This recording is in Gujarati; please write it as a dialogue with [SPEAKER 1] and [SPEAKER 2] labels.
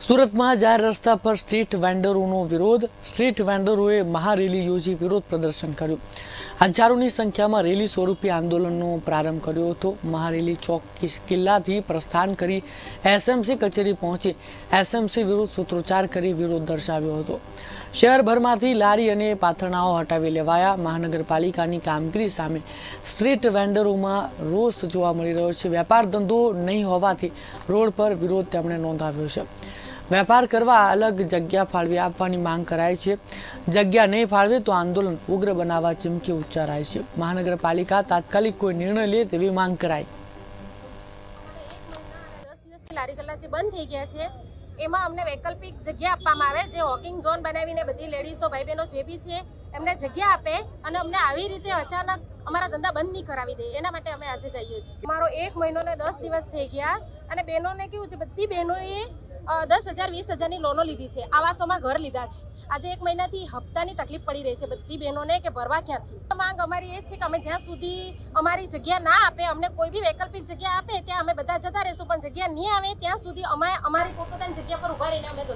[SPEAKER 1] સુરતમાં જાહેર રસ્તા પર સ્ટ્રીટ વેન્ડરોનો વિરોધ. સ્ટ્રીટ વેન્ડરોએ મહારેલી યોજી વિરોધ પ્રદર્શન કર્યું. હજારોની સંખ્યામાં રેલી સ્વરૂપે આંદોલનનો પ્રારંભ કર્યો હતો. મહારેલી ચોક કિલ્લાથી પ્રસ્થાન કરી એસએમસી કચેરી પહોંચી એસએમસી વિરુદ્ધ સૂત્રોચ્ચાર કરી વિરોધ દર્શાવ્યો હતો. શહેરભરમાંથી લારી અને પાથરણાઓ હટાવી લેવાયા. મહાનગરપાલિકાની કામગીરી સામે સ્ટ્રીટ વેન્ડરોમાં રોષ જોવા મળી રહ્યો છે. વેપાર ધંધો નહીં હોવાથી રોડ પર વિરોધ તેમણે નોંધાવ્યો છે. વેપાર કરવા અલગ જગ્યા ફાળવી આપવાની માંગ કરાય છે. જગ્યા નહીં ફાળવે તો આંદોલન ઉગ્ર બનાવવા ચીમકી ઉચ્ચારાય છે. મહાનગરપાલિકા તાત્કાલિક કોઈ નિર્ણય લે તેવી માંગ
[SPEAKER 2] દિવસથી લારી ગલ્લા જે બંધ થઈ ગયા છે, એમાં અમને વૈકલ્પિક જગ્યા આપવામાં આવે, જે વોકિંગ ઝોન બનાવીને બધી લેડીઝો ભાઈ બહેનો જે બી છે, એમને જગ્યા આપે અને અમને આવી રીતે અચાનક અમારા ધંધા બંધ નહીં કરાવી દે. એના માટે અમે આજે જઈએ છીએ. મારો એક મહિનો ને દસ દિવસ થઈ ગયા અને બહેનોને કેવું છે, બધી બહેનોએ દસ હજાર, વીસ હજારની લોનો લીધી છે. આવાસોમાં ઘર લીધા છે. આજે એક મહિનાથી હપ્તાની તકલીફ પડી રહી છે બધી બહેનોને કે ભરવા ક્યાંથી? માંગ અમારી એ છે કે અમે જ્યાં સુધી અમારી જગ્યા ના આપે, અમને કોઈ બી વૈકલ્પિક જગ્યા આપે, ત્યાં અમે બધા જતા રહીશું. પણ જગ્યા નહીં આવે ત્યાં સુધી અમે, અમારી પોતપોતાની જગ્યા પર ઊભા રહીને અમે ધંધો